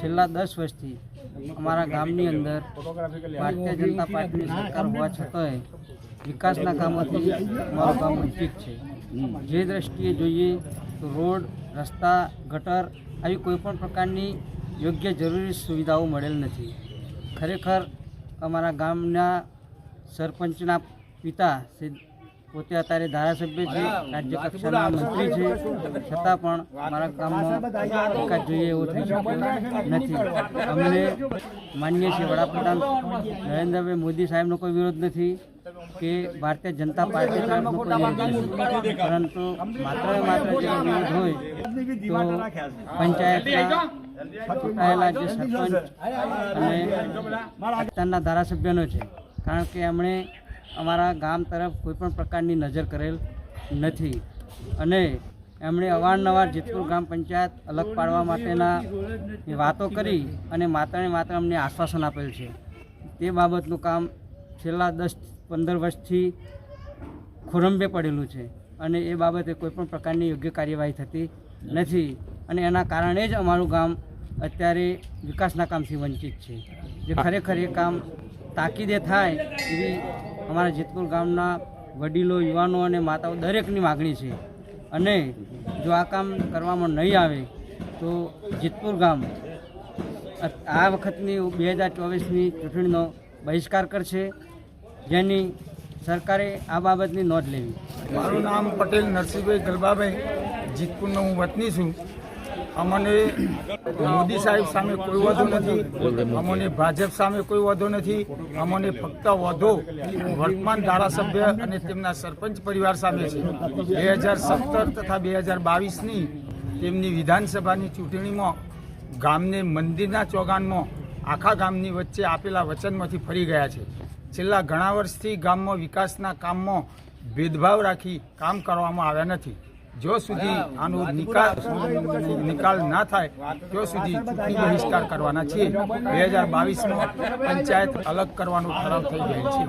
છેલ્લા દસ વર્ષથી અમારા ગામની અંદર ભારતીય જનતા પાર્ટીની સરકાર હોવા છતાંય વિકાસના કામોથી અમારું ગામ વંચિત છે. જે દ્રષ્ટિએ જોઈએ તો રોડ, રસ્તા, ગટર આવી કોઈપણ પ્રકારની યોગ્ય જરૂરી સુવિધાઓ મળેલ નથી. ખરેખર અમારા ગામના સરપંચના પિતા શ્રી પોતે અત્યારે ધારાસભ્ય છે રાજ્ય કક્ષાના મંત્રી છે. છતાં પણ મારા ગામમાં વિકાસ જોઈએ એવો થઈ શક્યો નથી. અમને માન્ય છે વડાપ્રધાન નરેન્દ્રભાઈ મોદી સાહેબનો કોઈ વિરોધ નથી કે ભારતીય જનતા પાર્ટી તરફનો કોઈ વિરોધ નથી. પરંતુ માત્ર માત્ર જે વિરોધ હોય તો પંચાયતના ચૂંટાયેલા જે સરપંચ અને ધારાસભ્યનો છે. કારણ કે એમણે અમારા ગામ તરફ કોઈપણ પ્રકારની નજર કરેલ નથી. અને એમણે અવારનવાર જેતપુર ગ્રામ પંચાયત અલગ પાડવા માટેના વાતો કરી અને માત્ર ને માત્ર અમને આશ્વાસન આપેલ છે. તે બાબતનું કામ છેલ્લા દસ પંદર વર્ષથી ખોરંબે પડેલું છે અને એ બાબતે કોઈપણ પ્રકારની યોગ્ય કાર્યવાહી થતી નથી અને એના કારણે જ અમારું ગામ અત્યારે વિકાસના કામથી વંચિત છે. જે ખરેખર એ કામ તાકીદે થાય એવી અમારા જેતપુર ગામના વડીલો, યુવાનો અને માતાઓ દરેકની માગણી છે. અને જો આ કામ કરવામાં નહીં આવે, તો જેતપુર ગામ આ વખતની બે હજાર ચોવીસની ચૂંટણીનો બહિષ્કાર કરશે. જેની સરકારે આ બાબતની નોંધ લેવી. મારું નામ પટેલ નરસિંહભાઈ ગલબાભાઈ જીતપુરનો હું વતની છું. અમને મોદી સાહેબ સામે કોઈ વાંધો નથી, અમને ભાજપ સામે કોઈ વાંધો નથી, અમને ફક્ત વાંધો વર્તમાન ધારાસભ્ય અને તેમના સરપંચ પરિવાર સામે છે. બે હજાર સત્તર તથા બે હજાર બાવીસની તેમની વિધાનસભાની ચૂંટણીમાં ગામને મંદિરના ચોગાનમાં આખા ગામની વચ્ચે આપેલા વચનમાંથી ફરી ગયા છે. છેલ્લા ઘણા વર્ષથી ગામમાં વિકાસના કામમાં ભેદભાવ રાખી કામ કરવામાં આવ્યા નથી. જો સુધી આનો નિકાલ નિકાલ ના થાય, ત્યાં સુધી ચૂંટણી બહિષ્કાર કરવાના છીએ. બે હજાર બાવીસમાં પંચાયત અલગ કરવાનો ઠરાવ થઈ ગયેલ છે.